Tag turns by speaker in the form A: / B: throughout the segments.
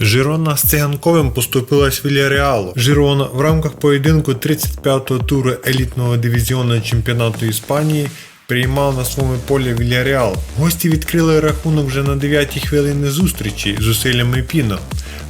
A: Жирона з циганковим поступилась Вільяреалу. Жирона в рамках поєдинку 35-го туру елітного дивізіону чемпіонату Іспанії приймав на своєму полі Вільяреал. Гості відкрили рахунок вже на 9-й хвилині зустрічі з усиллями Піно.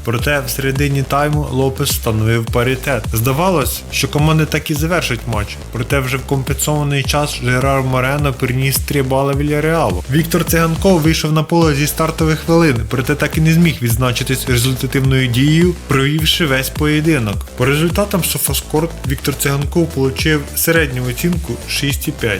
A: Проте в середині тайму Лопес встановив паритет. Здавалось, що команди так і завершать матч. Проте вже в компенсований час Жерар Морено приніс 3 бали Вільяреалу. Віктор Циганков вийшов на поле зі стартових хвилин, проте так і не зміг відзначитись результативною дією, провівши весь поєдинок. По результатам Софаскорт Віктор Циганков отримав середню оцінку 6,5.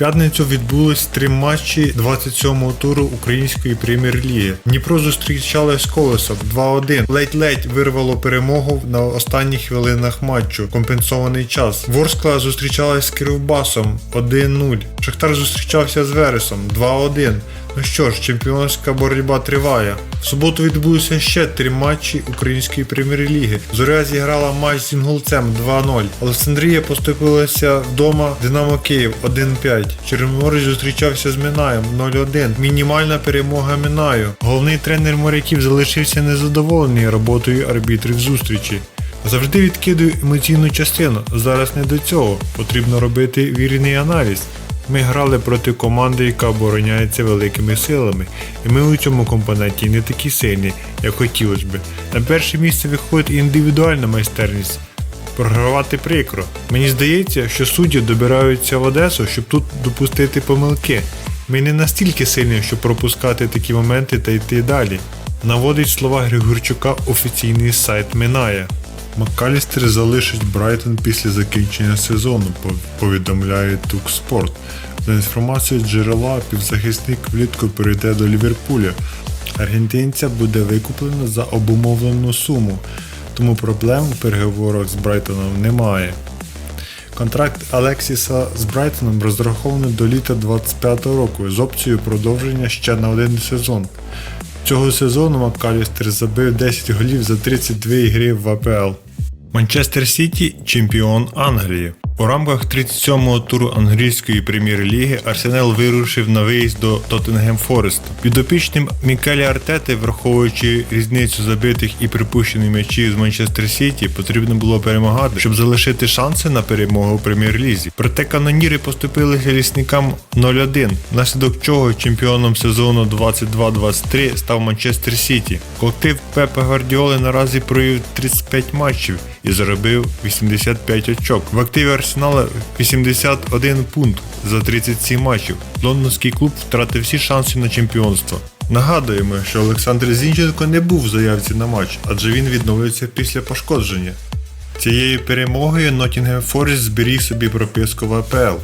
A: П'ятницю відбулись три матчі 27-го туру української прем'єр-ліги. Дніпро зустрічалось з колесом 2-1. Ледь-ледь вирвало перемогу на останніх хвилинах матчу. Компенсований час. Ворскла зустрічалась з Кривбасом 1-0. Шахтар зустрічався з Вересом 2-1. Ну що ж, чемпіонська боротьба триває. В суботу відбулися ще три матчі української прем'єр-ліги. Зоря зіграла матч з Інгулцем 2-0. Олександрія поступилася вдома Динамо Київ 1-5. Чорноморець зустрічався з Минаєм 0-1. Мінімальна перемога Минаю. Головний тренер моряків залишився незадоволений роботою арбітрів зустрічі. Завжди відкидую емоційну частину. Зараз не до цього. Потрібно робити вірний аналіз. Ми грали проти команди, яка обороняється великими силами, і ми у цьому компоненті не такі сильні, як хотілося б. На перше місце виходить індивідуальна майстерність. Програвати прикро. Мені здається, що судді добираються в Одесу, щоб тут допустити помилки. Ми не настільки сильні, щоб пропускати такі моменти та йти далі. Наводить слова Григорчука офіційний сайт Минає. Маккалістер залишить Брайтон після закінчення сезону, повідомляє Тукспорт. За інформацією джерела, півзахисник влітку перейде до Ліверпуля. Аргентинця буде викуплено за обумовлену суму, тому проблем у переговорах з Брайтоном немає. Контракт Алексіса з Брайтоном розрахований до літа 25 року з опцією продовження ще на один сезон. Цього сезону Маккалістер забив 10 голів за 32 ігри в АПЛ. Манчестер Сіті чемпіон Англії. У рамках 37-го туру англійської прем'єр-ліги Арсенал вирушив на виїзд до Тоттенгем Фореста. Підопічним Мікелі Артети, враховуючи різницю забитих і припущених м'ячів з Манчестер Сіті, потрібно було перемагати, щоб залишити шанси на перемогу у прем'єр-лізі. Проте каноніри поступилися лісникам 0-1, внаслідок чого чемпіоном сезону 22-23 став Манчестер Сіті. Колектив Пепа Гвардіоли наразі провів 35 матчів і заробив 85 очок. В активі Арсенала 81 пункт за 37 матчів. Лондонський клуб втратив всі шанси на чемпіонство. Нагадуємо, що Олександр Зінченко не був в заявці на матч, адже він відновився після пошкодження. Цією перемогою Ноттінгем Форест зберіг собі прописку в АПЛ.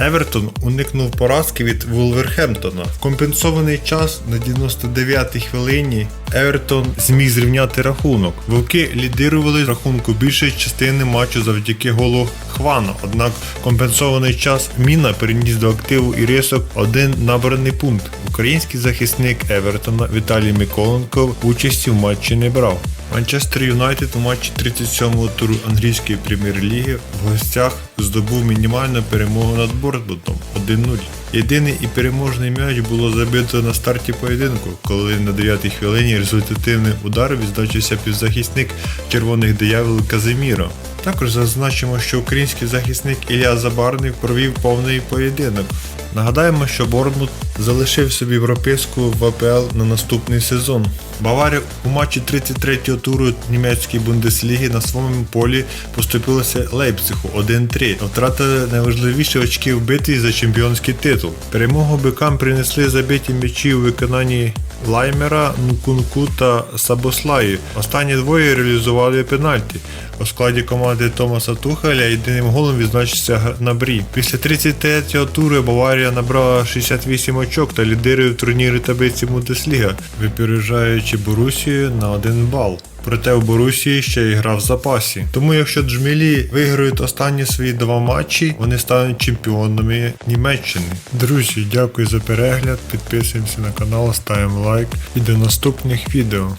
A: Евертон уникнув поразки від Вулверхемптона. В компенсований час на 99-й хвилині Евертон зміг зрівняти рахунок. Вовки лідирували рахунку більшої частини матчу завдяки голу Хвана. Однак компенсований час Міна переніс до активу і рисок один набраний пункт. Український захисник Евертона Віталій Миколенко участі в матчі не брав. Манчестер Юнайтед у матчі 37-го туру англійської прем'єр-ліги в гостях здобув мінімальну перемогу над Бортмутом 1-0. Єдиний і переможний м'яч було забито на старті поєдинку, коли на 9-й хвилині результативний удар відзначився півзахисник червоних диявол Казиміро. Також зазначимо, що український захисник Ілля Забарний провів повний поєдинок. Нагадаємо, що Бормут залишив собі прописку в АПЛ на наступний сезон. Баварія у матчі 33-го туру німецької бундесліги на своєму полі поступилася Лейпцигу 1-3. Втратили найважливіші очки в битві за чемпіонський титул. Перемогу бикам принесли забиті м'ячі у виконанні Лаймера, Нкунку та Сабослаї. Останні двоє реалізували пенальті. У складі команди Томаса Тухеля єдиним голом відзначився Набрі. Після 33-го туру Баварія набрала 68 очок та лідирує в турнірі таблиці Бундесліга, випереджаючи Борусію на один бал. Проте у Борусії ще і гра в запасі. Тому якщо Джмілі виграють останні свої два матчі, вони стануть чемпіонами Німеччини. Друзі, дякую за перегляд. Підписуємося на канал, ставимо лайк і до наступних відео.